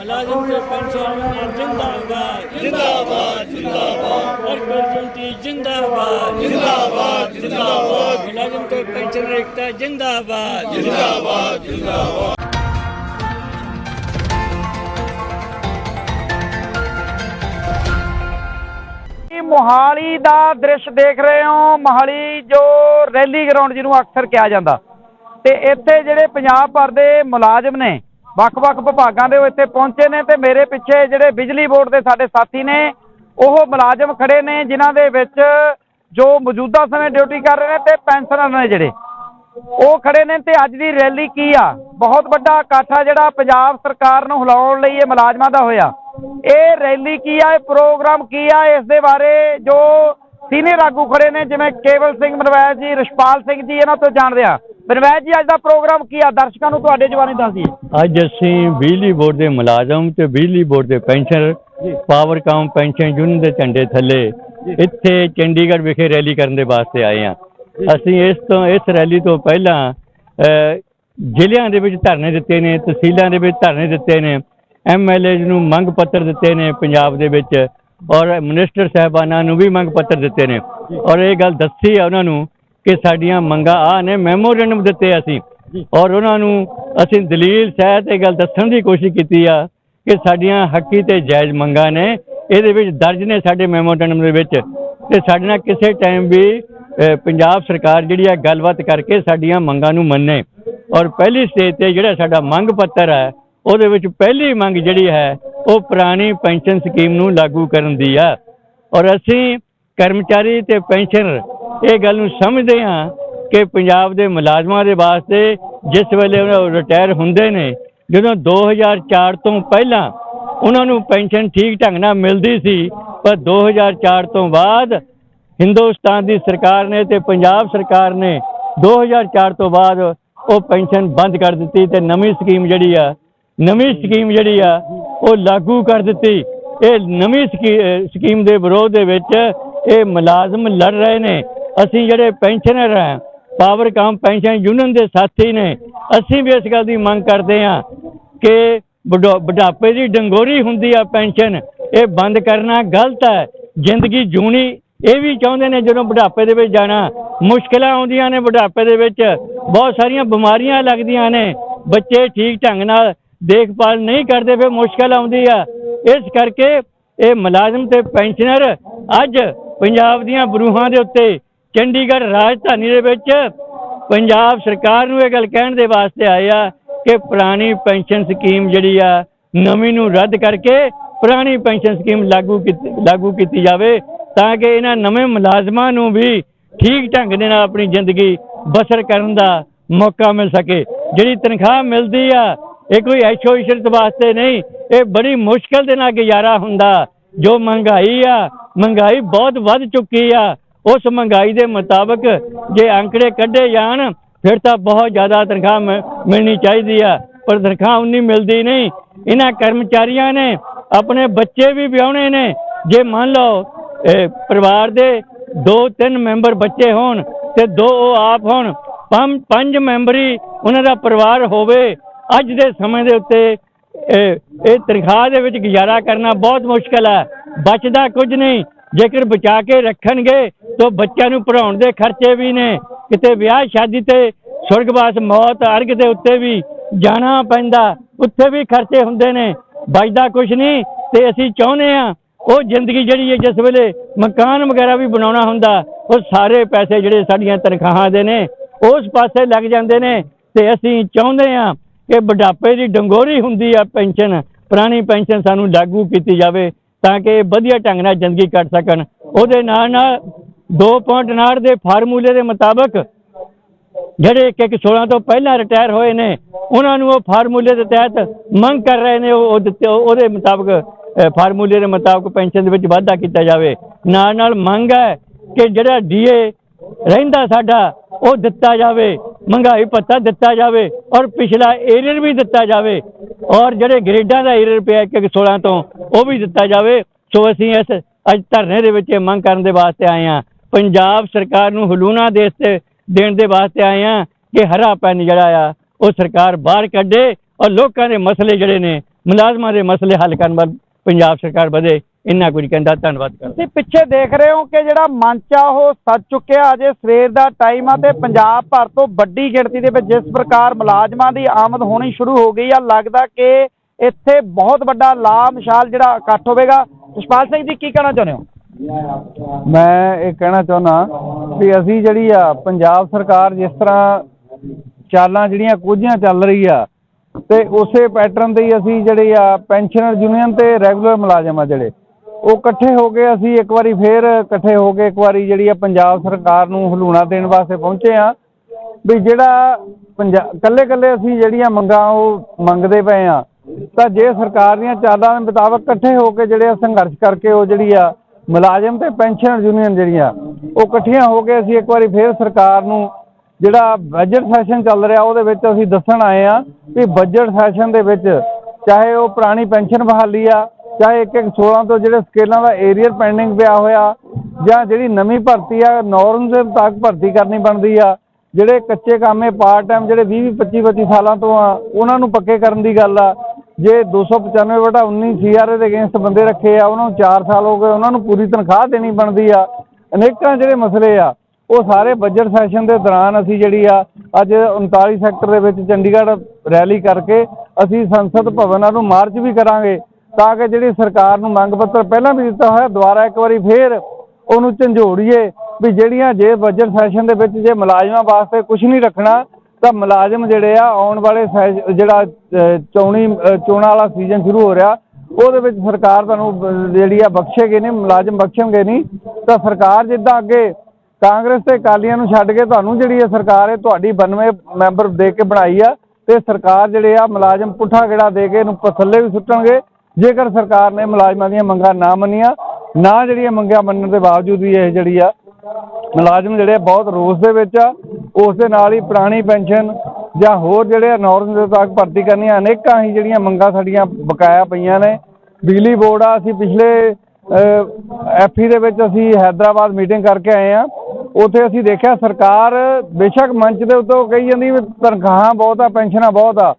ਮੁਲਾਜ਼ਮ ਤੇ ਪੈਨਸ਼ਨ ਜਿੰਦਾਬਾਦ ਜਿੰਦਾਬਾਦ ਜਿੰਦਾਬਾਦ। ਵਰਕਰ ਜੁਨਤੀ ਜਿੰਦਾਬਾਦ ਜਿੰਦਾਬਾਦ ਜਿੰਦਾਬਾਦ। ਮੁਲਾਜ਼ਮ ਤੇ ਪੈਨਸ਼ਨ ਏਕਤਾ ਜਿੰਦਾਬਾਦ ਜਿੰਦਾਬਾਦ। ਇਹ ਮੋਹਾਲੀ ਦਾ ਦ੍ਰਿਸ਼ ਦੇਖ ਰਹੇ ਹੋ। ਮੋਹਾਲੀ ਜੋ ਰੈਲੀ ਗਰਾਊਂਡ ਜਿਹਨੂੰ ਅਕਸਰ ਕਿਹਾ ਜਾਂਦਾ। ਤੇ ਇੱਥੇ ਜਿਹੜੇ ਪੰਜਾਬ ਭਰ ਦੇ ਮੁਲਾਜ਼ਮ ਨੇ ਵੱਖ-ਵੱਖ ਵਿਭਾਗਾਂ ਦੇ ਉਹ ਇੱਥੇ ਪਹੁੰਚੇ ਨੇ ਤੇ ਮੇਰੇ ਪਿੱਛੇ ਜਿਹੜੇ ਬਿਜਲੀ ਬੋਰਡ ਦੇ ਸਾਡੇ ਸਾਥੀ ਨੇ, ਉਹ ਮੁਲਾਜ਼ਮ ਖੜੇ ਨੇ, ਜਿਨ੍ਹਾਂ ਦੇ ਵਿੱਚ ਜੋ ਮੌਜੂਦਾ ਸਮੇਂ ਡਿਊਟੀ ਕਰ ਰਹੇ ਨੇ ਤੇ ਪੈਨਸ਼ਨਰ ਨੇ ਜਿਹੜੇ। ਉਹ ਖੜੇ ਨੇ ਤੇ ਅੱਜ ਦੀ ਰੈਲੀ ਕੀ ਆ? ਬਹੁਤ ਵੱਡਾ ਇਕੱਠ ਆ ਜਿਹੜਾ ਪੰਜਾਬ ਸਰਕਾਰ ਨੂੰ ਹਿਲਾਉਣ ਲਈ ਇਹ ਮੁਲਾਜ਼ਮਾਂ ਦਾ ਹੋਇਆ। ਇਹ ਰੈਲੀ ਕੀ ਆ? ਇਹ ਪ੍ਰੋਗਰਾਮ ਕੀ ਆ? ਇਸ ਦੇ ਬਾਰੇ ਜੋ ਸੀਨੀਅਰ ਆਗੂ ਖੜੇ ਨੇ? ਜਿਵੇਂ ਕੇਵਲ ਸਿੰਘ ਮਨਵੈਜ ਜੀ ਰਿਸ਼ਪਾਲ ਸਿੰਘ ਜੀ ਇਹਨਾਂ ਤੋਂ ਜਾਣਦੇ ਆ ਮਨਵੈਜ ਜੀ ਅੱਜ ਦਾ ਪ੍ਰੋਗਰਾਮ ਕੀ ਆ? ਦਰਸ਼ਕਾਂ ਨੂੰ ਤੁਹਾਡੇ ਜਵਾਨੀ ਦੱਸ ਦਈਏ ਅੱਜ ਅਸੀਂ ਬਿਜਲੀ ਬੋਰਡ ਦੇ ਮੁਲਾਜ਼ਮ ਤੇ ਬਿਜਲੀ ਬੋਰਡ ਦੇ ਪੈਨਸ਼ਨਰ ਪਾਵਰ ਕਾਮ ਪੈਨਸ਼ਨ ਯੂਨੀਅਨ ਦੇ ਝੰਡੇ ਥੱਲੇ ਇੱਥੇ ਚੰਡੀਗੜ੍ਹ ਵਿਖੇ ਰੈਲੀ ਕਰਨ ਦੇ ਵਾਸਤੇ ਆਏ ਹਾਂ। ਅਸੀਂ ਇਸ ਤੋਂ ਇਸ ਰੈਲੀ ਤੋਂ ਪਹਿਲਾਂ ਜ਼ਿਲ੍ਹਿਆਂ ਦੇ ਵਿੱਚ ਧਰਨੇ ਦਿੱਤੇ ਨੇ ਤਹਿਸੀਲਾਂ ਦੇ ਵਿੱਚ ਧਰਨੇ ਦਿੱਤੇ ਨੇ ਐਮਐਲਏ ਨੂੰ ਮੰਗ ਪੱਤਰ ਦਿੱਤੇ ਨੇ ਪੰਜਾਬ ਦੇ ਵਿੱਚ ਔਰ ਮਿਨਿਸਟਰ ਸਾਹਿਬਾਨਾਂ ਨੂੰ ਵੀ ਮੰਗ ਪੱਤਰ ਦਿੱਤੇ ਨੇ। ਔਰ ਇਹ ਗੱਲ ਦੱਸੀ ਹੈ ਉਹਨਾਂ ਨੂੰ ਕਿ ਸਾਡੀਆਂ ਮੰਗਾਂ ਆ ਨੇ ਮੈਮੋਰੈਂਡਮ ਦਿੱਤੇ ਅਸੀਂ। ਔਰ ਉਹਨਾਂ ਨੂੰ ਅਸੀਂ ਦਲੀਲ ਸਹਿਤ ਇਹ ਗੱਲ ਦੱਸਣ ਦੀ ਕੋਸ਼ਿਸ਼ ਕੀਤੀ ਆ ਕਿ ਸਾਡੀਆਂ ਹੱਕੀ ਤੇ ਜਾਇਜ਼ ਮੰਗਾਂ ਨੇ। ਇਹਦੇ ਵਿੱਚ ਦਰਜ ਨੇ ਸਾਡੇ ਮੈਮੋਰੈਂਡਮ ਦੇ ਵਿੱਚ। ਤੇ ਸਾਡੇ ਨਾਲ ਕਿਸੇ ਟਾਈਮ ਵੀ ਪੰਜਾਬ ਸਰਕਾਰ ਜਿਹੜੀ ਆ ਗੱਲਬਾਤ ਕਰਕੇ ਸਾਡੀਆਂ ਮੰਗਾਂ ਨੂੰ ਮੰਨੇ। ਔਰ ਪਹਿਲੀ ਸਟੇਜ ਤੇ ਜਿਹੜਾ ਸਾਡਾ ਮੰਗ ਪੱਤਰ ਹੈ ਉਹਦੇ ਵਿੱਚ ਪਹਿਲੀ ਮੰਗ ਜਿਹੜੀ ਹੈ ਉਹ ਪੁਰਾਣੀ ਪੈਨਸ਼ਨ ਸਕੀਮ ਨੂੰ ਲਾਗੂ ਕਰਨ ਦੀ ਆ। ਔਰ ਅਸੀਂ ਕਰਮਚਾਰੀ ਤੇ ਪੈਨਸ਼ਨਰ ਇਹ ਗੱਲ ਨੂੰ ਸਮਝਦੇ ਹਾਂ ਕਿ ਪੰਜਾਬ ਦੇ ਮੁਲਾਜ਼ਮਾਂ ਦੇ ਵਾਸਤੇ ਜਿਸ ਵੇਲੇ ਉਹ ਰਿਟਾਇਰ ਹੁੰਦੇ ਨੇ, ਜਦੋਂ 2004 ਤੋਂ ਪਹਿਲਾਂ ਉਹਨਾਂ ਨੂੰ ਪੈਨਸ਼ਨ ਠੀਕ ਢੰਗ ਨਾਲ ਮਿਲਦੀ ਸੀ, ਪਰ 2004 ਤੋਂ ਬਾਅਦ ਹਿੰਦੁਸਤਾਨ ਦੀ ਸਰਕਾਰ ਨੇ ਤੇ ਪੰਜਾਬ ਸਰਕਾਰ ਨੇ 2004 ਤੋਂ ਬਾਅਦ ਉਹ ਪੈਨਸ਼ਨ ਬੰਦ ਕਰ ਦਿੱਤੀ ਤੇ ਨਵੀਂ ਸਕੀਮ ਜਿਹੜੀ ਆ, ਨਵੀਂ ਸਕੀਮ ਜਿਹੜੀ ਆ ਉਹ ਲਾਗੂ ਕਰ ਦਿੱਤੀ। ਇਹ ਨਵੀਂ ਸਕੀ- ਸਕੀਮ ਦੇ ਵਿਰੋਧ ਦੇ ਵਿੱਚ ਇਹ ਮੁਲਾਜ਼ਮ ਲੜ ਰਹੇ ਨੇ। ਅਸੀਂ ਜਿਹੜੇ ਪੈਨਸ਼ਨਰ ਆ ਪਾਵਰ ਕਾਮ ਪੈਨਸ਼ਨ ਯੂਨੀਅਨ ਦੇ ਸਾਥੀ ਨੇ, ਅਸੀਂ ਵੀ ਇਸ ਗੱਲ ਦੀ ਮੰਗ ਕਰਦੇ ਹਾਂ ਕਿ ਬੁਢਾ- ਬੁਢਾਪੇ ਦੀ ਡੰਗੋਰੀ ਹੁੰਦੀ ਆ ਪੈਨਸ਼ਨ, ਇਹ ਬੰਦ ਕਰਨਾ ਗਲਤ ਹੈ। ਜ਼ਿੰਦਗੀ ਜੂਣੀ ਇਹ ਵੀ ਚਾਹੁੰਦੇ ਨੇ ਜਦੋਂ ਬੁਢਾਪੇ ਦੇ ਵਿੱਚ ਜਾਣਾ। ਮੁਸ਼ਕਲਾਂ ਆਉਂਦੀਆਂ ਨੇ ਬੁਢਾਪੇ ਦੇ ਵਿੱਚ, ਬਹੁਤ ਸਾਰੀਆਂ ਬਿਮਾਰੀਆਂ ਲੱਗਦੀਆਂ ਨੇ। ਬੱਚੇ ਠੀਕ ਢੰਗ ਨਾਲ ਦੇਖਭਾਲ ਨਹੀਂ ਕਰਦੇ ਫਿਰ ਮੁਸ਼ਕਲ ਆਉਂਦੀ ਆ। ਇਸ ਕਰਕੇ ਇਹ ਮੁਲਾਜ਼ਮ ਤੇ ਪੈਨਸ਼ਨਰ ਅੱਜ ਪੰਜਾਬ ਦੀਆਂ ਬਰੂਹਾਂ ਦੇ ਉੱਤੇ ਚੰਡੀਗੜ੍ਹ ਰਾਜਧਾਨੀ ਦੇ ਵਿੱਚ ਪੰਜਾਬ ਸਰਕਾਰ ਨੂੰ ਇਹ ਗੱਲ ਕਹਿਣ ਦੇ ਵਾਸਤੇ ਆਏ ਆ ਕਿ ਪੁਰਾਣੀ ਪੈਨਸ਼ਨ ਸਕੀਮ ਜਿਹੜੀ ਆ, ਨਵੀਂ ਨੂੰ ਰੱਦ ਕਰਕੇ ਪੁਰਾਣੀ ਪੈਨਸ਼ਨ ਸਕੀਮ ਲਾਗੂ ਕੀਤੀ ਲਾਗੂ ਕੀਤੀ ਜਾਵੇ ਤਾਂ ਕਿ ਇਹਨਾਂ ਨਵੇਂ ਮੁਲਾਜ਼ਮਾਂ ਨੂੰ ਵੀ ਠੀਕ ਢੰਗ ਦੇ ਨਾਲ ਆਪਣੀ ਜ਼ਿੰਦਗੀ ਬਸਰ ਕਰਨ ਦਾ ਮੌਕਾ ਮਿਲ ਸਕੇ। ਜਿਹੜੀ ਤਨਖਾਹ ਮਿਲਦੀ ਆ ਇਹ ਕੋਈ ਐਸ਼ੋ ਇਸ਼ਰਤ ਵਾਸਤੇ ਨਹੀਂ, ਇਹ ਬੜੀ ਮੁਸ਼ਕਲ ਦੇ ਨਾਲ ਗੁਜ਼ਾਰਾ ਹੁੰਦਾ। ਜੋ ਮਹਿੰਗਾਈ ਆ, ਮਹਿੰਗਾਈ ਬਹੁਤ ਵੱਧ ਚੁੱਕੀ ਆ। ਉਸ ਮਹਿੰਗਾਈ ਦੇ ਮੁਤਾਬਕ ਜੇ ਅੰਕੜੇ ਕੱਢੇ ਜਾਣ, ਫਿਰ ਤਾਂ ਬਹੁਤ ਜ਼ਿਆਦਾ ਤਨਖਾਹ ਮਿ- ਮਿਲਣੀ ਚਾਹੀਦੀ ਆ। ਪਰ ਤਨਖਾਹ ਉਨੀ ਮਿਲਦੀ ਨਹੀਂ। ਇਹਨਾਂ ਕਰਮਚਾਰੀਆਂ ਨੇ ਆਪਣੇ ਬੱਚੇ ਵੀ ਵਿਆਹੁਣੇ ਨੇ। ਜੇ ਮੰਨ ਲਓ ਪਰਿਵਾਰ ਦੇ ਦੋ ਤਿੰਨ ਮੈਂਬਰ ਬੱਚੇ ਹੋਣ ਤੇ ਦੋ ਉਹ ਆਪ ਹੋਣ ਪੰਜ ਪੰਜ ਮੈਂਬਰੀ ਉਹਨਾਂ ਦਾ ਪਰਿਵਾਰ ਹੋਵੇ ਅੱਜ ਦੇ ਸਮੇਂ ਦੇ ਉੱਤੇ, ਇਹ ਤਨਖਾਹ ਦੇ ਵਿੱਚ ਗੁਜ਼ਾਰਾ ਕਰਨਾ ਬਹੁਤ ਮੁਸ਼ਕਲ ਹੈ। ਬਚਦਾ ਕੁਝ ਨਹੀਂ। ਜੇਕਰ ਬਚਾ ਕੇ ਰੱਖਣਗੇ, ਤਾਂ ਬੱਚਿਆਂ ਨੂੰ ਪੜਾਉਣ ਦੇ ਖਰਚੇ ਵੀ ਨੇ। ਕਿਤੇ ਵਿਆਹ ਸ਼ਾਦੀ ਤੇ ਸੁਰਗਵਾਸ ਮੌਤ ਅਰਗ ਦੇ ਉੱਤੇ ਵੀ ਜਾਣਾ ਪੈਂਦਾ। ਉੱਥੇ ਵੀ ਖਰਚੇ ਹੁੰਦੇ ਨੇ। ਬਚਦਾ ਕੁਝ ਨਹੀਂ ਤੇ ਅਸੀਂ ਚਾਹੁੰਦੇ ਆ ਉਹ ਜ਼ਿੰਦਗੀ ਜਿਹੜੀ ਹੈ, ਜਿਸ ਵੇਲੇ ਮਕਾਨ ਵਗੈਰਾ ਵੀ ਬਣਾਉਣਾ ਹੁੰਦਾ, ਉਹ ਸਾਰੇ ਪੈਸੇ ਜਿਹੜੇ ਸਾਡੀਆਂ ਤਨਖਾਹਾਂ ਦੇ ਨੇ, ਉਸ ਪਾਸੇ ਲੱਗ ਜਾਂਦੇ ਨੇ ਤੇ ਅਸੀਂ ਚਾਹੁੰਦੇ ਆ ਕਿ ਬੁਢਾਪੇ ਦੀ ਡੰਗੋਰੀ ਹੁੰਦੀ ਆ ਪੈਨਸ਼ਨ, ਪੁਰਾਣੀ ਪੈਨਸ਼ਨ ਸਾਨੂੰ ਲਾਗੂ ਕੀਤੀ ਜਾਵੇ ਤਾਂ ਕਿ ਵਧੀਆ ਢੰਗ ਨਾਲ ਜ਼ਿੰਦਗੀ ਕੱਟ ਸਕਣ। ਉਹਦੇ ਨਾਲ ਨਾਲ 2.9 ਦੇ ਫਾਰਮੂਲੇ ਦੇ ਮੁਤਾਬਕ ਜਿਹੜੇ ਇੱਕ ਇੱਕ 16 ਤੋਂ ਪਹਿਲਾਂ ਰਿਟਾਇਰ ਹੋਏ ਨੇ, ਉਹਨਾਂ ਨੂੰ ਉਹ ਫਾਰਮੂਲੇ ਦੇ ਤਹਿਤ ਮੰਗ ਕਰ ਰਹੇ ਨੇ, ਉਹ ਦਿੱਤੇ, ਉਹਦੇ ਮੁਤਾਬਕ ਫਾਰਮੂਲੇ ਦੇ ਮੁਤਾਬਕ ਪੈਨਸ਼ਨ ਦੇ ਵਿੱਚ ਵਾਧਾ ਕੀਤਾ ਜਾਵੇ। ਨਾਲ ਨਾਲ ਮੰਗ ਹੈ ਕਿ ਜਿਹੜਾ ਡੀਏ ਰਹਿੰਦਾ ਸਾਡਾ, ਉਹ ਦਿੱਤਾ ਜਾਵੇ। ਮਹਿੰਗਾਈ ਪੱਤਾ ਦਿੱਤਾ ਜਾਵੇ ਔਰ ਪਿਛਲਾ ਏਰੀਅਰ ਵੀ ਦਿੱਤਾ ਜਾਵੇ। ਔਰ ਜਿਹੜੇ ਗ੍ਰੇਡਾਂ ਦਾ ਏਰੀਅਰ ਪਿਆ ਇੱਕ ਇੱਕ 16 ਤੋਂ, ਉਹ ਵੀ ਦਿੱਤਾ ਜਾਵੇ। ਸੋ ਅਸੀਂ ਇਸ ਅੱਜ ਧਰਨੇ ਦੇ ਵਿੱਚ ਮੰਗ ਕਰਨ ਦੇ ਵਾਸਤੇ ਆਏ ਹਾਂ। ਪੰਜਾਬ ਸਰਕਾਰ ਨੂੰ ਹਲੂਣਾ ਦੇਸ਼ ਤੇ ਦੇਣ ਦੇ ਵਾਸਤੇ ਆਏ ਹਾਂ ਕਿ ਹਰਾ ਪੈਨ ਜਿਹੜਾ ਆ, ਉਹ ਸਰਕਾਰ ਬਾਹਰ ਕੱਢੇ ਔਰ ਲੋਕਾਂ ਦੇ ਮਸਲੇ ਜਿਹੜੇ ਨੇ, ਮੁਲਾਜ਼ਮਾਂ ਦੇ ਮਸਲੇ ਹੱਲ ਕਰਨ ਵੱਲ ਪੰਜਾਬ ਸਰਕਾਰ ਵਧੇ। ਇੰਨਾ ਕੁਝ ਕਹਿੰਦਾ ਧੰਨਵਾਦ ਕਰਦਾ। ਤੁਸੀਂ ਪਿੱਛੇ ਦੇਖ ਰਹੇ ਹੋ ਕਿ ਜਿਹੜਾ ਮੰਚ ਆ ਉਹ ਸੱਜ ਚੁੱਕਿਆ ਅਜੇ ਸਵੇਰ ਦਾ ਟਾਈਮ ਆ ਤੇ ਪੰਜਾਬ ਭਰ ਤੋਂ ਵੱਡੀ ਗਿਣਤੀ ਦੇ ਵਿੱਚ ਜਿਸ ਪ੍ਰਕਾਰ ਮੁਲਾਜ਼ਮਾਂ ਦੀ ਆਮਦ ਹੋਣੀ ਸ਼ੁਰੂ ਹੋ ਗਈ ਆ ਲੱਗਦਾ ਕਿ ਇੱਥੇ ਬਹੁਤ ਵੱਡਾ ਲਾ ਮਸ਼ਾਲ ਜਿਹੜਾ ਇਕੱਠ ਹੋਵੇਗਾ। ਜਸਪਾਲ ਸਿੰਘ ਜੀ ਕੀ ਕਹਿਣਾ ਚਾਹੁੰਦੇ ਹੋ? ਮੈਂ ਇਹ ਕਹਿਣਾ ਚਾਹੁੰਦਾ ਵੀ ਅਸੀਂ ਜਿਹੜੀ ਆ ਪੰਜਾਬ ਸਰਕਾਰ ਜਿਸ ਤਰ੍ਹਾਂ ਚਾਲਾਂ ਜਿਹੜੀਆਂ ਕੋਝੀਆਂ ਚੱਲ ਰਹੀ ਆ ਤੇ ਉਸੇ ਪੈਟਰਨ ਤੇ ਹੀ ਅਸੀਂ ਜਿਹੜੇ ਆ ਪੈਨਸ਼ਨਰ ਯੂਨੀਅਨ ਤੇ ਰੈਗੂਲਰ ਮੁਲਾਜ਼ਮ ਆ ਜਿਹੜੇ। ਉਹ ਇਕੱਠੇ ਹੋ ਕੇ ਅਸੀਂ ਇੱਕ ਵਾਰੀ ਫੇਰ ਇਕੱਠੇ ਹੋ ਕੇ ਇੱਕ ਵਾਰੀ ਜਿਹੜੀ ਆ ਪੰਜਾਬ ਸਰਕਾਰ ਨੂੰ ਹਲੂਣਾ ਦੇਣ ਵਾਸਤੇ ਪਹੁੰਚੇ ਆ ਵੀ ਜਿਹੜਾ ਪੰਜਾਬ ਕੱਲੇ ਕੱਲੇ ਅਸੀਂ ਜਿਹੜੀਆਂ ਮੰਗਾਂ ਉਹ ਮੰਗਦੇ ਪਏ ਆ ਤਾਂ ਜੇ ਸਰਕਾਰ ਦੀਆਂ ਚਾਲਾਂ ਦੇ ਮੁਤਾਬਕ ਇਕੱਠੇ ਹੋ ਕੇ ਜਿਹੜੇ ਆ ਸੰਘਰਸ਼ ਕਰਕੇ ਉਹ ਜਿਹੜੀ ਆ ਮੁਲਾਜ਼ਮ ਤੇ ਪੈਨਸ਼ਨ ਯੂਨੀਅਨ ਜਿਹੜੀਆਂ, ਉਹ ਇਕੱਠੀਆਂ ਹੋ ਕੇ ਅਸੀਂ ਇੱਕ ਵਾਰੀ ਫੇਰ ਸਰਕਾਰ ਨੂੰ ਜਿਹੜਾ ਬਜਟ ਸੈਸ਼ਨ ਚੱਲ ਰਿਹਾ, ਉਹਦੇ ਵਿੱਚ ਅਸੀਂ ਦੱਸਣ ਆਏ ਆ ਵੀ ਬਜਟ ਸੈਸ਼ਨ ਦੇ ਵਿੱਚ ਚਾਹੇ ਉਹ ਪੁਰਾਣੀ ਪੈਨਸ਼ਨ ਬਹਾਲੀ ਆ ਚਾਹੇ ਇੱਕ ਇੱਕ 16 ਤੋਂ ਜਿਹੜੇ ਸਕੇਲਾਂ ਦਾ ਏਰੀਅਰ ਪੈਂਡਿੰਗ ਪਿਆ ਹੋਇਆ, ਜਾਂ ਜਿਹੜੀ ਨਵੀਂ ਭਰਤੀ ਆ ਨੌਰਮ ਦੇ ਮੁਤਾਬਕ ਭਰਤੀ ਕਰਨੀ ਬਣਦੀ ਆ, ਜਿਹੜੇ ਕੱਚੇ ਕਾਮੇ ਪਾਰਟ ਟਾਈਮ ਜਿਹੜੇ 20 25 25 ਸਾਲਾਂ ਤੋਂ ਆ, ਉਹਨਾਂ ਨੂੰ ਪੱਕੇ ਕਰਨ ਦੀ ਗੱਲ ਆ। ਜੇ 295 ਬਟਾ 19 ਸੀਆਰਏ ਦੇ ਅਗੇਂਸਟ ਬੰਦੇ ਰੱਖੇ ਆ, ਉਹਨਾਂ ਨੂੰ 4 ਸਾਲ ਹੋ ਗਏ, ਉਹਨਾਂ ਨੂੰ ਪੂਰੀ ਤਨਖਾਹ ਦੇਣੀ ਬਣਦੀ ਆ। ਅਨੇਕਾਂ ਜਿਹੜੇ ਮਸਲੇ ਆ, ਉਹ ਸਾਰੇ ਬਜਟ ਸੈਸ਼ਨ ਦੇ ਦੌਰਾਨ ਅਸੀਂ ਜਿਹੜੀ ਆ, ਅੱਜ 39 ਸੈਕਟਰ ਦੇ ਵਿੱਚ ਚੰਡੀਗੜ੍ਹ ਰੈਲੀ ਕਰਕੇ ਅਸੀਂ ਸੰਸਦ ਭਵਨਾਂ ਨੂੰ ਮਾਰਚ ਵੀ ਕਰਾਂਗੇ। ਤਾਂ ਕਿ ਜਿਹੜੀ ਸਰਕਾਰ ਨੂੰ ਮੰਗ ਪੱਤਰ ਪਹਿਲਾਂ ਵੀ ਦਿੱਤਾ ਹੋਇਆ ਦੁਬਾਰਾ ਇੱਕ ਵਾਰੀ ਫੇਰ ਉਹਨੂੰ ਝੰਜੋੜੀਏ ਵੀ ਜਿਹੜੀਆਂ ਜੇ ਬਜਟ ਸੈਸ਼ਨ ਦੇ ਵਿੱਚ ਜੇ ਮੁਲਾਜ਼ਮਾਂ ਵਾਸਤੇ ਕੁਝ ਨਹੀਂ ਰੱਖਣਾ ਤਾਂ ਮੁਲਾਜ਼ਮ ਜਿਹੜੇ ਆ ਆਉਣ ਵਾਲੇ ਸੈ- ਜਿਹੜਾ ਅ, ਚੋਣੀ ਚੋਣਾਂ ਵਾਲਾ ਸੀਜ਼ਨ ਸ਼ੁਰੂ ਹੋ ਰਿਹਾ ਉਹਦੇ ਵਿੱਚ ਸਰਕਾਰ ਤੁਹਾਨੂੰ ਜਿਹੜੀ ਆ ਬਖਸ਼ੇਗੀ ਨਹੀਂ ਮੁਲਾਜ਼ਮ ਬਖਸ਼ਣਗੇ ਨਹੀਂ ਤਾਂ ਸਰਕਾਰ ਜਿੱਦਾਂ ਅੱਗੇ ਕਾਂਗਰਸ ਤੇ ਅਕਾਲੀਆਂ ਨੂੰ ਛੱਡ ਕੇ ਤੁਹਾਨੂੰ ਜਿਹੜੀ ਹੈ ਸਰਕਾਰ ਹੈ ਤੁਹਾਡੀ 92 ਮੈਂਬਰ ਦੇ ਕੇ ਬਣਾਈ ਆ ਤੇ ਸਰਕਾਰ ਜਿਹੜੇ ਆ ਮੁਲਾਜ਼ਮ ਪੁੱਠਾ ਗੇੜਾ ਦੇ ਕੇ ਇਹਨੂੰ ਥੱਲੇ ਵੀ ਸੁੱਟਣਗੇ ਜੇਕਰ ਸਰਕਾਰ ਨੇ ਮੁਲਾਜ਼ਮਾਂ ਦੀਆਂ ਮੰਗਾਂ ਨਾ ਮੰਨੀਆਂ, ਨਾ ਜਿਹੜੀਆਂ ਮੰਗਾਂ ਮੰਨਣ ਦੇ ਬਾਵਜੂਦ ਵੀ ਇਹ ਜਿਹੜੀ ਆ, ਮੁਲਾਜ਼ਮ ਜਿਹੜੇ ਆ ਬਹੁਤ ਰੋਸ ਦੇ ਵਿੱਚ ਆ, ਉਸ ਦੇ ਨਾਲ ਹੀ ਪੁਰਾਣੀ ਪੈਨਸ਼ਨ ਜਾਂ ਹੋਰ ਜਿਹੜੇ ਨੌਰਮ ਦੇ ਤੱਕ ਭਰਤੀ ਕਰਨੀਆਂ, ਅਨੇਕਾਂ ਹੀ ਜਿਹੜੀਆਂ ਮੰਗਾਂ ਸਾਡੀਆਂ ਬਕਾਇਆ ਪਈਆਂ ਨੇ। ਬਿਜਲੀ ਬੋਰਡ ਆ, ਅਸੀਂ ਪਿਛਲੇ ਐਫਈ ਦੇ ਵਿੱਚ ਅਸੀਂ ਹੈਦਰਾਬਾਦ ਮੀਟਿੰਗ ਕਰਕੇ ਆਏ ਆ। ਉੱਥੇ ਅਸੀਂ ਦੇਖਿਆ ਸਰਕਾਰ ਬੇਸ਼ੱਕ ਮੰਚ ਦੇ ਉੱਤੋਂ ਕਹੀ ਜਾਂਦੀ ਵੀ ਤਨਖਾਹਾਂ ਬਹੁਤ ਆ, ਪੈਨਸ਼ਨਾਂ ਬਹੁਤ ਆ।